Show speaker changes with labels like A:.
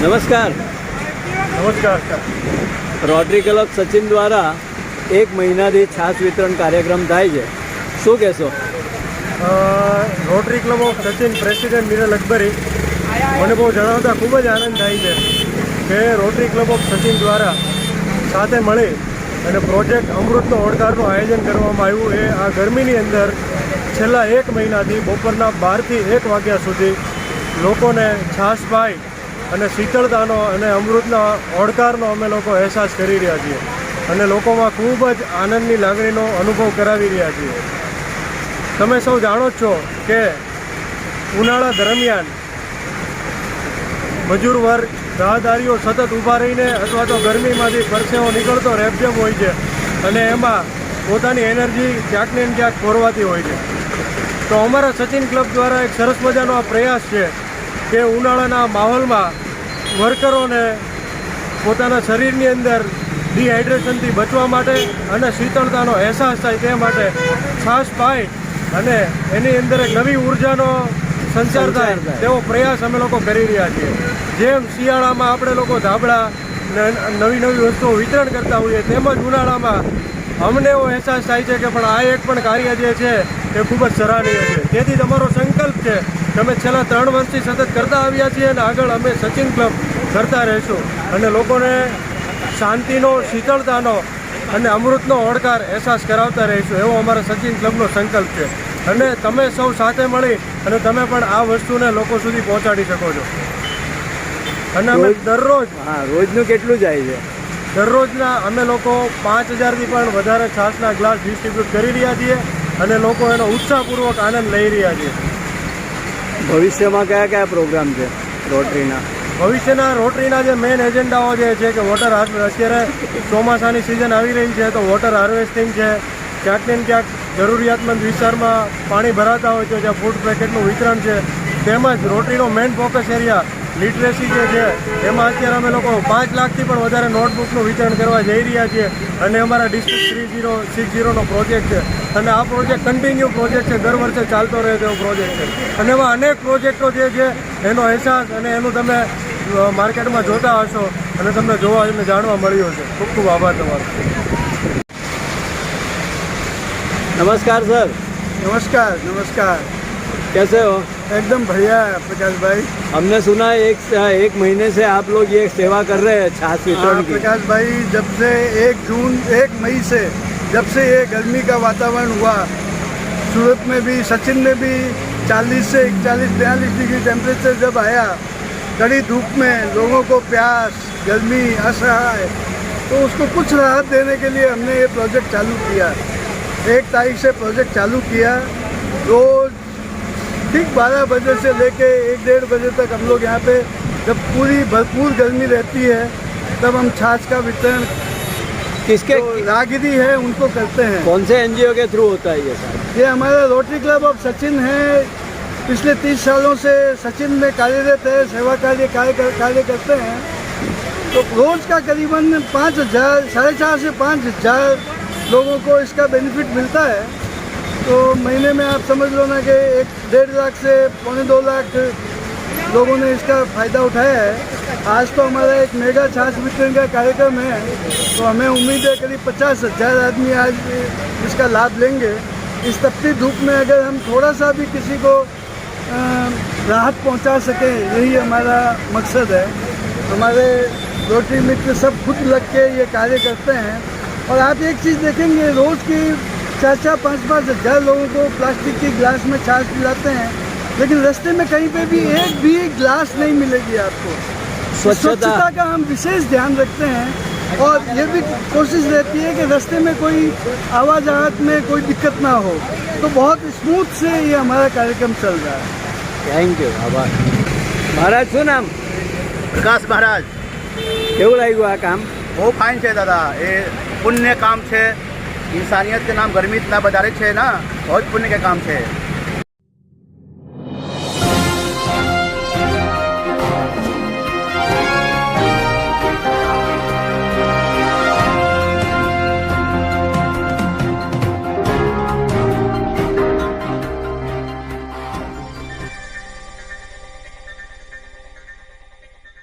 A: નમસ્કાર.
B: નમસ્કાર
A: rotary club Sachin દ્વારા એક મહિનાથી છાશ વિતરણ કાર્યક્રમ થાય છે. શું કહેશો?
B: Rotary club of Sachin president Miral Akbari મને બહુ જણાવતા ખૂબ જ આનંદ થાય છે કે રોટરી ક્લબ ઓફ સચિન દ્વારા સાથે મળી અને પ્રોજેક્ટ અમૃતનો ઓળખારનું આયોજન કરવામાં આવ્યું. એ આ ગરમીની અંદર છેલ્લા એક મહિનાથી બપોરના બારથી એક વાગ્યા સુધી લોકોને છાશ પાઈ અને શીતળતાનો અને અમૃતના ઓળકારનો અમે લોકો અહેસાસ કરી રહ્યા છીએ. અને લોકોમાં ખૂબ જ આનંદની લાગણીનો અનુભવ કરાવી રહ્યા છીએ. તમે સૌ જાણો જ છો કે ઉનાળા દરમિયાન મજૂર વર્ગ રાહદારીઓ સતત ઊભા રહીને અથવા તો ગરમીમાંથી પરસેવો નીકળતો રેપઝેપ હોય છે અને એમાં પોતાની એનર્જી ક્યાંક ને ક્યાંક ખોરવાતી હોય છે. તો અમારા સચિન ક્લબ દ્વારા એક સરસ મજાનો આ પ્રયાસ છે કે ઉનાળાના માહોલમાં વર્કરોને પોતાના શરીરની અંદર ડિહાઇડ્રેશનથી બચવા માટે અને શીતળતાનો અહેસાસ થાય તે માટે છાશ પાય અને એની અંદર એક નવી ઉર્જાનો સંચાર થાય. તેવો પ્રયાસ અમે લોકો કરી રહ્યા છીએ જેમ શિયાળામાં આપણે લોકો ધાબળા નવી નવી વસ્તુઓ વિતરણ કરતા હોઈએ તેમજ ઉનાળામાં અમને એવો અહેસાસ થાય છે કે પણ આ એક પણ કાર્ય જે છે તે ખૂબ જ સરાહનીય છે તેથી તમારો સંકલ્પ છે કે અમે છેલ્લા ત્રણ વર્ષથી સતત કરતા આવ્યા છીએ અને આગળ અમે સચિન ક્લબ કરતા રહીશું. અને લોકોને શાંતિનો શીતળતાનો અને અમૃતનો ઓળકાર અહેસાસ કરાવતા રહીશું. એવો અમારા સચિન ક્લબનો સંકલ્પ છે. અને તમે સૌ સાથે મળી અને તમે પણ આ વસ્તુને લોકો સુધી પહોંચાડી શકો છો. અને અમે દરરોજ
A: હા રોજનું કેટલું જાય છે?
B: દરરોજના અમે લોકો પાંચ હજારથી પણ વધારે છાશના ગ્લાસ ડિસ્ટ્રીબ્યુટ કરી રહ્યા છીએ અને લોકો એનો ઉત્સાહપૂર્વક આનંદ લઈ રહ્યા છે
A: ભવિષ્યમાં કયા કયા પ્રોગ્રામ છે રોટરીના?
B: ભવિષ્યના રોટરીના જે મેઇન એજન્ડાઓ જે છે કે વોટર અત્યારે ચોમાસાની સિઝન આવી રહી છે તો વોટર હાર્વેસ્ટિંગ છે. ક્યાંક ને ક્યાંક જરૂરિયાતમંદ વિસ્તારમાં પાણી ભરાતા હોય છે, જ્યાં ફૂડ પેકેટનું વિતરણ છે. તેમજ રોટરીનો મેઇન ફોકસ એરિયા લિટરેસી જે છે એમાં અત્યારે અમે લોકો પાંચ લાખથી પણ વધારે નોટબુકનું વિતરણ કરવા જઈ રહ્યા છીએ અને અમારા ડિસ્ટ્રિક્ટ થ્રી ઝીરો સિક્સ ઝીરોનો પ્રોજેક્ટ છે. અને આ પ્રોજેક્ટ કન્ટિન્યુ પ્રોજેક્ટ છે દર વર્ષે ચાલતો રહે તેવો પ્રોજેક્ટ છે. અને એમાં અનેક પ્રોજેક્ટો જે છે એનો અહેસાસ અને એનું તમે માર્કેટમાં જોતા હશો અને તમને જોવા અને જાણવા મળ્યું હશે. ખૂબ ખૂબ આભાર તમારો.
A: નમસ્કાર સર.
C: નમસ્કાર નમસ્કાર.
A: कैसे हो?
C: एकदम बढ़िया है प्रकाश भाई।
A: हमने सुना है एक एक महीने से आप लोग ये सेवा कर रहे हैं छाछ
C: हाँ,
A: वितरण की।
C: प्रकाश भाई जब से एक जून एक मई से जब से ये गर्मी का वातावरण हुआ सूरत में भी सचिन में भी 40 से इकतालीस बयालीस डिग्री टेम्परेचर जब आया कड़ी धूप में लोगों को प्यास गर्मी असहाय तो उसको कुछ राहत देने के लिए हमने ये प्रोजेक्ट चालू किया। एक तारीख से प्रोजेक्ट चालू किया। रोज ठीक 12 बजे से लेके एक डेढ़ बजे तक हम लोग यहाँ पे जब पूरी भरपूर गर्मी रहती है तब हम छाछ का वितरण
A: किसके
C: जो राहगीरी है उनको करते हैं।
A: कौन से एनजीओ के थ्रू होता है ये सर
C: ये हमारा रोटरी क्लब ऑफ़ सचिन है। पिछले तीस सालों से सचिन में कार्यरत है सेवा कार्य कार्य कर- कार्य करते हैं। तो रोज का करीबन पाँच हज़ार साढ़े चार से पाँच हज़ार लोगों को इसका बेनिफिट मिलता है। तो महीने में आप समझ लो ना कि एक डेढ़ लाख से पौने दो लाख लोगों ने इसका फ़ायदा उठाया है। आज तो हमारा एक मेगा छाछ वितरण का कार्यक्रम है तो हमें उम्मीद है करीब पचास हज़ार आदमी आज इसका लाभ लेंगे। इस तपती धूप में अगर हम थोड़ा सा भी किसी को राहत पहुँचा सकें, यही हमारा मकसद है। हमारे रोटरी मित्र सब खुद लग के ये कार्य करते हैं। और आप एक चीज़ देखेंगे, रोज़ की चार चार पाँच पाँच हजार लोगों को प्लास्टिक की ग्लास में छाछ पिलाते हैं लेकिन रास्ते में कहीं पे भी एक भी ग्लास नहीं मिलेगी आपको
A: स्वच्छता
C: स्वच्छता का हम विशेष ध्यान रखते हैं और ये भी कोशिश रहती है कि रास्ते में कोई आवाजात में कोई दिक्कत ना हो तो बहुत स्मूथ से ये हमारा कार्यक्रम चल रहा है
A: થેન્ક યુ આભાર મહારાજ શું નામ
D: વિકાસ મહારાજ
A: કેવું લાગ્યું આ કામ
D: બહુ ફાઇન છે દાદા એ પુણ્ય કામ છે इंसानियत के नाम गर्मी इतना बता रहे छे ना बहुत पुण्य का काम छे